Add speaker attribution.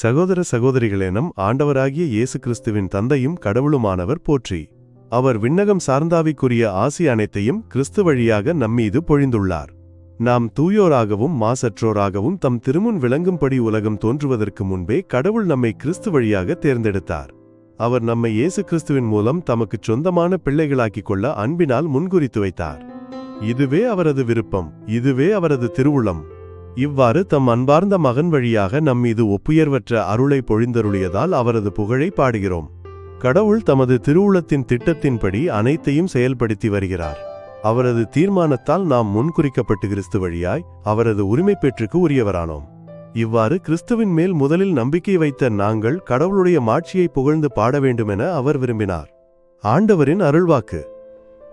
Speaker 1: சகோதர சகோதரிகளேனும் ஆண்டவராகிய இயேசு கிறிஸ்துவின் தந்தையும் கடவுளுமானவர் போற்றி. அவர் விண்ணகம் சார்ந்தாவிக்குரிய ஆசி அனைத்தையும் கிறிஸ்து வழியாக நம்மீது பொழிந்துள்ளார். நாம் தூயோராகவும் மாசற்றோராகவும் தம் திருமுன் விளங்கும்படி உலகம் தோன்றுவதற்கு முன்பே கடவுள் நம்மை கிறிஸ்து வழியாக தேர்ந்தெடுத்தார். அவர் நம்மை இயேசு கிறிஸ்துவின் மூலம் தமக்குச் சொந்தமான பிள்ளைகளாக்கிக் கொள்ள அன்பினால் முன்குறித்து வைத்தார். இதுவே அவரது விருப்பம் இதுவே அவரது திருவுளம். இவ்வாறு தம் அன்பார்ந்த மகன் வழியாக நம்மீது ஒப்புயர்வற்ற அருளை பொழிந்தருளியதால் அவரது புகழை பாடுகிறோம். கடவுள் தமது திருவுளத்தின் திட்டத்தின்படி அனைத்தையும் செயல்படுத்தி வருகிறார். அவரது தீர்மானத்தால் நாம் முன்குறிக்கப்பட்டு கிறிஸ்து வழியாய் அவரது உரிமை பெற்றுக்கு உரியவரானோம். இவ்வாறு கிறிஸ்துவின் மேல் முதலில் நம்பிக்கை வைத்த நாங்கள் கடவுளுடைய மாட்சியை புகழ்ந்து பாட வேண்டுமென அவர் விரும்பினார். ஆண்டவரின் அருள்வாக்கு.